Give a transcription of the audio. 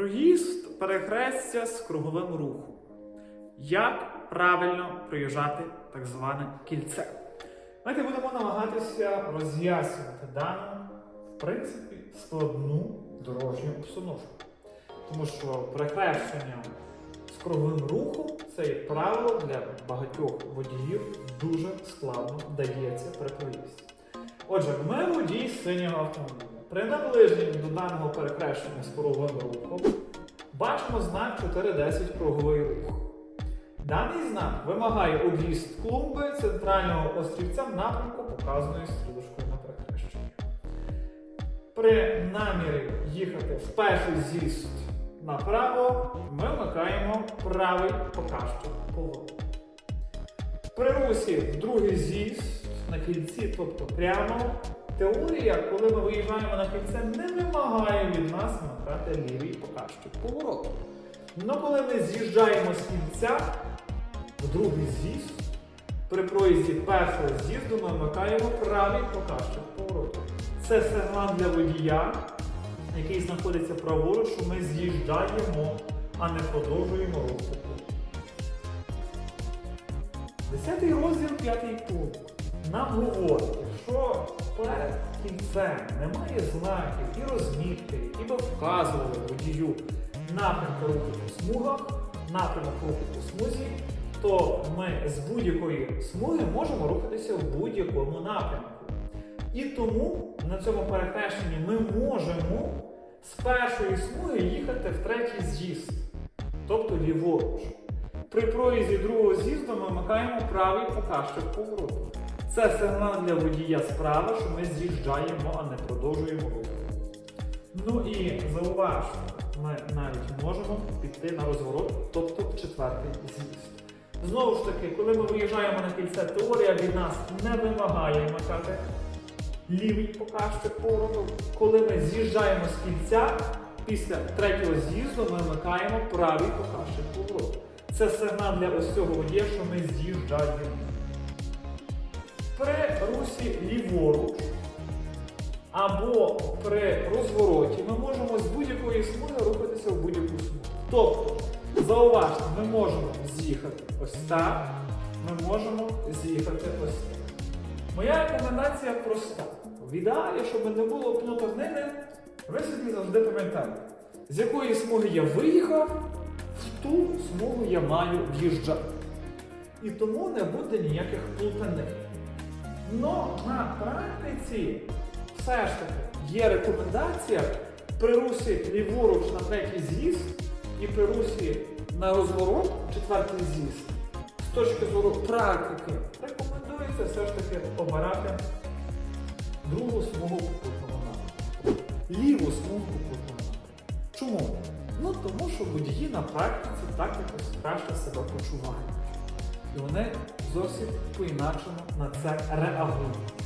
Проїзд перехрестя з круговим рухом. Як правильно проїжджати так зване кільце? Давайте будемо намагатися роз'яснювати дану, в принципі, складну дорожню обстановку. Тому що перехрещення з круговим рухом це, як правило, для багатьох водіїв дуже складно дається при проїзді. Отже, ми водій синього автомобіля. При наближенні до даного перехрещення з круговим рухом бачимо знак 410 круговий рух. Даний знак вимагає об'їзд клумби центрального острівця в напрямку, показаної стрілочкою на перехрещенні. При намірі їхати в перший з'їзд направо, ми вмикаємо правий показчик повороту. При русі в другий з'їзд на кільці, тобто прямо, теорія, коли ми виїжджаємо на кільце, не вимагає від нас вмикати лівий показчик повороту. Ну коли ми з'їжджаємо з кільця в другий з'їзд, при проїзді першого з'їзду ми вмикаємо правий показчик повороту. Це сигнал для водія, який знаходиться праворуч, що ми з'їжджаємо, а не продовжуємо рух. Десятий розділ, п'ятий пункт. Нам говорить, якщо перед кільцем немає знаків і розмітки, які би вказували водію напрямок руху по смугах, напрямок руху по смузі, то ми з будь-якої смуги можемо рухатися в будь-якому напрямку. І тому на цьому перехрещенні ми можемо з першої смуги їхати в третій з'їзд, тобто ліворуч. При проїзді другого з'їзду ми вмикаємо правий показчик повороту. Це сигнал для водія справа, що ми з'їжджаємо, а не продовжуємо рух. Ну і зауважте, ми навіть можемо піти на розворот, тобто в четвертий з'їзд. Знову ж таки, коли ми виїжджаємо на кільце, теорія від нас не вимагає вмикати лівий показчик повороту. Коли ми з'їжджаємо з кільця, після третього з'їзду ми вмикаємо правий показчик повороту. Це сигнал для ось цього водія, що ми з'їжджаємо. Русі ліворуч або при розвороті ми можемо з будь-якої смуги рухатися в будь-яку смугу. Тобто, зауважте, ми можемо з'їхати ось так, ми можемо з'їхати ось так. Моя рекомендація проста. В ідеалі, щоб не було плутанини, ви собі завжди пам'ятаєте, з якої смуги я виїхав, в ту смугу я маю в'їжджати. І тому не буде ніяких плутанин. Но на практиці все ж таки є рекомендація при русі ліворуч на третій з'їзд і при русі на розворот четвертий з'їзд. З точки зору практики рекомендується все ж таки обирати другу смугу попутного напрямку. Ліву смугу попутного напрямку. Чому? Ну тому що водії на практиці так якось краще себе почувають. І вони зовсім по-інакшому на це реагують.